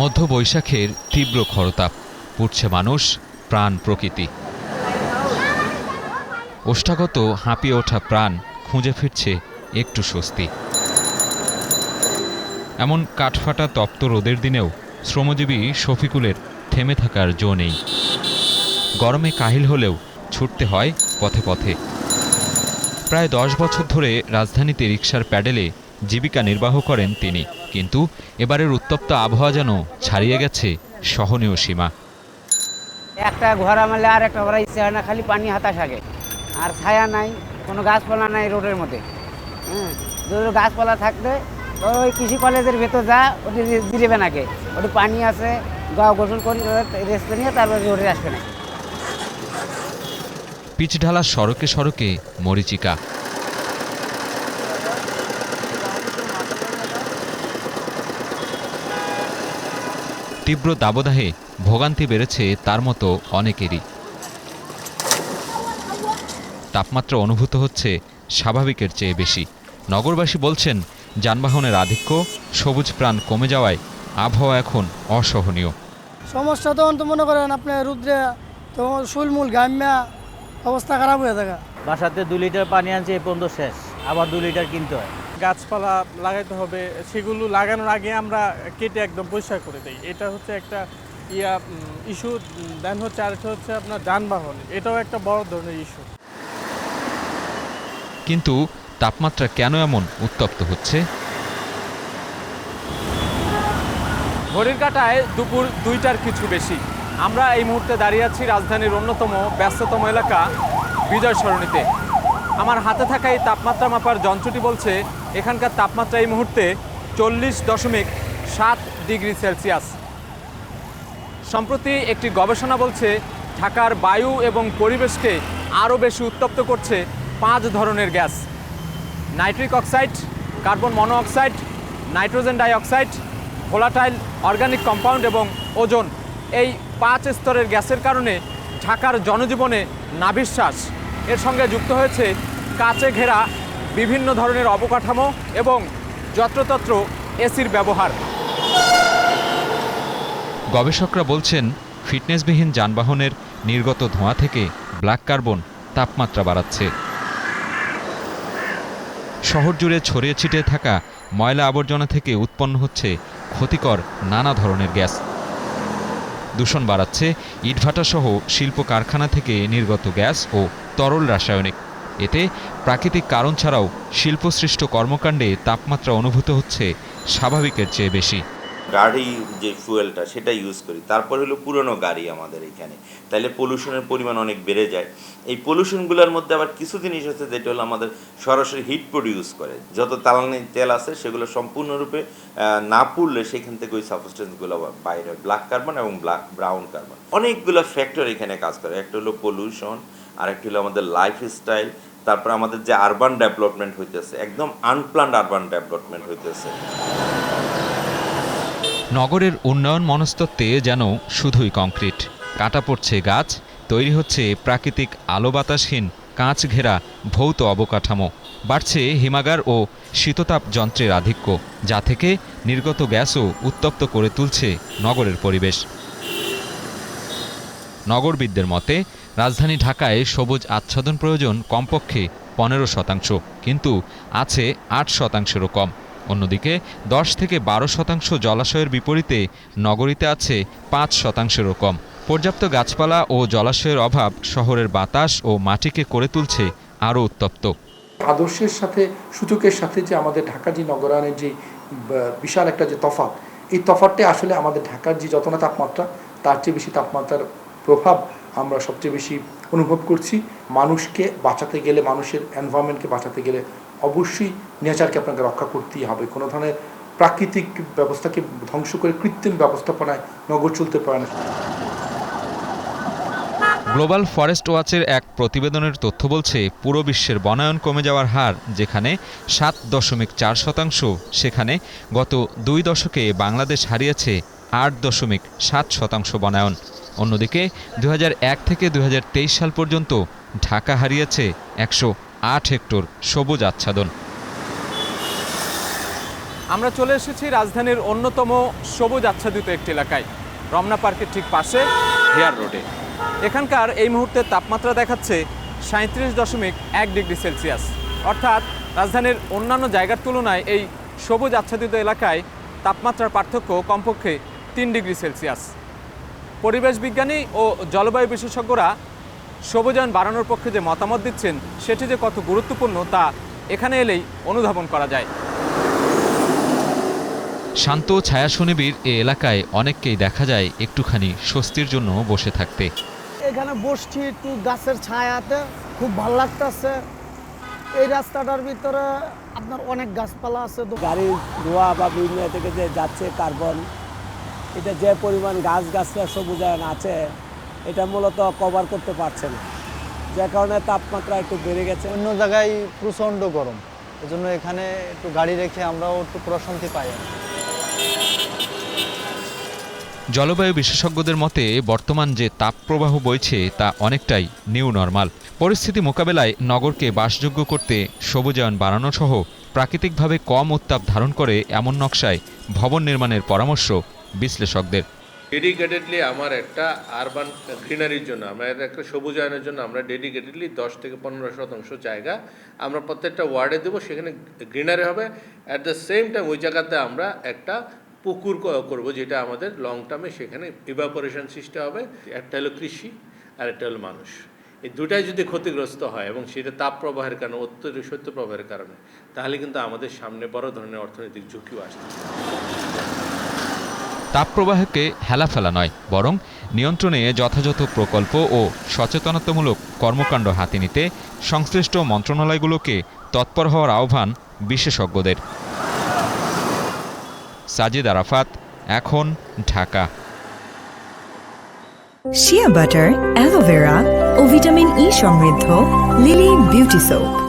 মধ্য বৈশাখের তীব্র খরতাপ। পুড়ছে মানুষ, প্রাণ প্রকৃতি। ওষ্ঠাগত হাঁপিয়ে ওঠা প্রাণ খুঁজে ফিরছে একটু স্বস্তি। এমন কাঠফাটা তপ্ত রোদের দিনেও শ্রমজীবী শফিকুলের থেমে থাকার জো নেই। গরমে কাহিল হলেও ছুটতে হয় পথে পথে। প্রায় দশ বছর ধরে রাজধানীতে রিকশার প্যাডেলে জীবিকা নির্বাহ করেন তিনি। কিন্তু এবারের উত্তপ্ত আবহাওয়া যেন ছাড়িয়ে গেছে সহনীয় সীমা। একটা ঘোড়া মারলে আর একটা ঘোড়া ইচ্ছে হয় না খালি পানি হাতাশ আগে। আর ছায়া নাই কোনো গাছপালা নাই রোডের মধ্যে। হ্যাঁ যদি গাছপালা থাকতে ওই কৃষি কলেজের ভেতর যা ওটি দিবে নাকি। ওটি পানি আছে গা গোসল করি রেস্ট নিয়ে তারপরে রোডে আসবে না পিচঢালা সড়কে সড়কে মরিচিকা। তীব্র দাবদাহে ভোগান্তি বেড়েছে তার মতো অনেকেরই। তাপমাত্রা অনুভূত হচ্ছে স্বাভাবিকের চেয়ে বেশি। নগরবাসী বলছেন যানবাহনের আধিক্য সবুজ প্রাণ কমে যাওয়ায় আবহাওয়া এখন অসহনীয়। সমস্যা তখন তো মনে করেন আপনি রুদ্রে তো শুলমুল গাম্যা অবস্থা খারাপ হয়ে থাকা। বাসাতে দু লিটার পানি আনছে এই পর্যন্ত শেষ। আবার দু লিটার কিনতে হয়। গাছপালা লাগাইতে হবে সেগুলো লাগানোর আগে আমরা কেটে একদম পরিষ্কার করে দিই। এটা হচ্ছে একটা ইয়া ইস্যু দেন হচ্ছে আরেকটা হচ্ছে আপনার যানবাহন। এটাও একটা বড় ধরনের ইস্যু কিন্তু তাপমাত্রা কেন এমন উত্তপ্ত হচ্ছে? ঘড়ির কাটায় দুপুর দুইটার কিছু বেশি। আমরা এই মুহূর্তে দাঁড়িয়ে আছি রাজধানীর অন্যতম ব্যস্ততম এলাকা বিজয় সরণিতে আমার হাতে থাকা এই তাপমাত্রা মাপার যন্ত্রটি বলছে এখানকার তাপমাত্রা এই মুহূর্তে চল্লিশ দশমিক সাত ডিগ্রি সেলসিয়াস। সম্প্রতি একটি গবেষণা বলছে, ঢাকার বায়ু এবং পরিবেশকে আরও বেশি উত্তপ্ত করছে পাঁচ ধরনের gas. Nitric oxide, carbon monoxide, nitrogen dioxide, volatile organic compound এবং ওজন। এই পাঁচ স্তরের গ্যাসের কারণে ঢাকার জনজীবনে নাভিশ্বাস। এর সঙ্গে যুক্ত হয়েছে কাচে ঘেরা বিভিন্ন ধরনের অবকাঠামো এবং যত্রতত্র এসির ব্যবহার। গবেষকরা বলছেন, ফিটনেসবিহীন যানবাহনের নির্গত ধোঁয়া থেকে ব্ল্যাক কার্বন তাপমাত্রা বাড়াচ্ছে। শহর জুড়ে ছড়িয়ে ছিটিয়ে থাকা ময়লা আবর্জনা থেকে উৎপন্ন হচ্ছে ক্ষতিকর নানা ধরনের গ্যাস। দূষণ বাড়াচ্ছে ইটভাটাসহ শিল্প কারখানা থেকে নির্গত গ্যাস ও তরল রাসায়নিক। এতে প্রাকৃতিক কারণ ছাড়াও শিল্পসৃষ্ট কর্মকাণ্ডে তাপমাত্রা অনুভূত হচ্ছে স্বাভাবিকের চেয়ে বেশি। গাড়ি যে ফুয়েলটা সেটা ইউজ করি। তারপর হলো পুরনো গাড়ি আমাদের এখানে। তাহলে পলিউশনের পরিমাণ অনেক বেড়ে যায়। এই পলিউশনগুলোর মধ্যে আবার কিছু জিনিস আছে যেটা হলো আমাদের সরাসরি হিট প্রডিউস করে। যত তালানি তেল আছে সেগুলো সম্পূর্ণরূপে না পুড়লে সেখান থেকে ওই সাবস্টেন্সগুলো বাইরে ব্ল্যাক কার্বন এবং ব্ল্যাক ব্রাউন কার্বন অনেকগুলো ফ্যাক্টর এখানে কাজ করে। একটা হলো পলিউশন আরেকটি হলো আমাদের লাইফ স্টাইল তারপর আমাদের যে আরবান ডেভেলপমেন্ট হইতেছে, একদম আনপ্লান্ড আরবান ডেভেলপমেন্ট হইতেছে। নগরের উন্নয়ন মনস্তত্ত্বে যেন শুধুই কংক্রিট কাটা পড়ছে গাছ, তৈরি হচ্ছে প্রাকৃতিক আলো বাতাসহীন কাঁচ ঘেরা ভৌত অবকাঠামো, বাড়ছে হিমাগার ও শীততাপ যন্ত্রের আধিক্য, যা থেকে নির্গত গ্যাসও উত্তপ্ত করে তুলছে নগরের পরিবেশ। নগরবিদদের মতে রাজধানী ঢাকায় সবুজ আচ্ছাদন প্রয়োজন কমপক্ষে পনেরো শতাংশ, কিন্তু আছে আট শতাংশেরও কম। অন্যদিকে, দশ থেকে বারো শতাংশ জলাশয়ের বিপরীতে নগরীতে আছে পাঁচ শতাংশেরও কম। পর্যাপ্ত গাছপালা ও জলাশয়ের অভাব শহরের বাতাস ও মাটিকে করে তুলছে আরও উত্তপ্ত। আদর্শের সাথে সূচকের সাথে যে আমাদের ঢাকা যে নগরায়নের যে বিশাল একটা যে তফাৎ, এই তফাৎটা আসলে আমাদের ঢাকার যে যত না তাপমাত্রা, তার চেয়ে বেশি তাপমাত্রার প্রভাব আমরা সবচেয়ে বেশি অনুভব করছি। মানুষকে বাঁচাতে গেলে, মানুষের এনভায়রনমেন্টকে বাঁচাতে গেলে অবশ্যই নেচারকে আপনাকে রক্ষা করতেই হবে। কোনো ধরনের প্রাকৃতিক ব্যবস্থাকে ধ্বংস করে কৃত্রিম ব্যবস্থাপনায় নগর চলতে পারে না। গ্লোবাল ফরেস্ট ওয়াচের এক প্রতিবেদনের তথ্য বলছে, পুরো বিশ্বের বনায়ন কমে যাওয়ার হার, যেখানে সাত দশমিক চার শতাংশ, সেখানে গত দুই দশকে বাংলাদেশ হারিয়েছে আট দশমিক সাত শতাংশ বনায়ন। অন্যদিকে দুই হাজার এক থেকে দু হাজার তেইশ সাল পর্যন্ত ঢাকা হারিয়েছে একশো আট হেক্টর সবুজ আচ্ছাদন। আমরা চলে এসেছি রাজধানীর অন্যতম সবুজ আচ্ছাদিত একটি এলাকায়, রমনা পার্কের ঠিক পাশে হেয়ার রোডে। এখানকার এই মুহূর্তে তাপমাত্রা দেখাচ্ছে সাঁত্রিশ দশমিক এক ডিগ্রি সেলসিয়াস। অর্থাৎ রাজধানীর অন্যান্য জায়গার তুলনায় এই সবুজ আচ্ছাদিত এলাকায় তাপমাত্রার পার্থক্য কমপক্ষে তিন ডিগ্রি সেলসিয়াস। পরিবেশ বিজ্ঞানী ও জলবায়ু বিশেষজ্ঞরা সবুজায়ন বাড়ানোর পক্ষে যে মতামত দিচ্ছেন সেটি যে কত গুরুত্বপূর্ণ তা এখানে এলেই অনুধাবন করা যায়। শান্ত ছায়া সুনিবিড় এ এলাকায় অনেককেই দেখা যায় একটুখানি স্বস্তির জন্য বসে থাকতে। এখানে বসছি একটু গাছের ছায়াতে খুব ভালো লাগতেছে। এই রাস্তাটার ভিতরে আপনার অনেক গাছপালা আছে। গাড়ি ধোয়া বা বিভিন্ন থেকে যে যাচ্ছে কার্বন এটা যে পরিমাণ গাছ গাছরা সবুজায়ন আছে এটা মূলত কভার করতে পারছে না। যে কারণে তাপমাত্রা একটু বেড়ে গেছে। অন্য জায়গায় প্রচণ্ড গরম। এজন্য এখানে একটু গাড়ি রেখে আমরাও একটু প্রশান্তি পাই জলবায়ু বিশেষজ্ঞদের মতে বর্তমান যে তাপপ্রবাহ বইছে তা অনেকটাই নিউ নর্মাল পরিস্থিতি মোকাবেলায় নগরকে বাসযোগ্য করতে সবুজায়ন বাড়ানো সহ প্রাকৃতিকভাবে কম উত্তাপ ধারণ করে এমন নকশায় ভবন নির্মাণের পরামর্শ বিশ্লেষকদের। ডেডিকেটেডলি আমার একটা আরবান গ্রিনারির জন্য, আমরা একটা সবুজায়নের জন্য আমরা ডেডিকেটেডলি দশ থেকে পনেরো শতাংশ জায়গা আমরা প্রত্যেকটা ওয়ার্ডে দেবো, সেখানে গ্রিনারি হবে। অ্যাট দ্য সেম টাইম ওই জায়গাতে আমরা একটা পুকুর করব, যেটা আমাদের লং টার্মে সেখানে ইভাপোরেশন সৃষ্টি হবে। একটা হলো কৃষি, আর একটা হলো মানুষ। এই দুটাই যদি ক্ষতিগ্রস্ত হয় এবং সেটা তাপ প্রবাহের কারণে, অত্যধিক শৈত্য প্রবাহের কারণে, তাহলে কিন্তু আমাদের সামনে বড় ধরনের অর্থনৈতিক ঝুঁকিও পারে। তাপপ্রবাহকে হেলাফেলা নয়, বরং নিয়ন্ত্রণে যথাযথ প্রকল্প ও সচেতনতামূলক কর্মকাণ্ড হাতে নিতে সংশ্লিষ্ট মন্ত্রণালয়গুলোকে তৎপর হওয়ার আহ্বান বিশেষজ্ঞদের। সাজিদ আরাফাত, এখন Dhaka. Shea butter aloe vera ও ভিটামিন ই সমৃদ্ধ লিলি বিউটি সোপ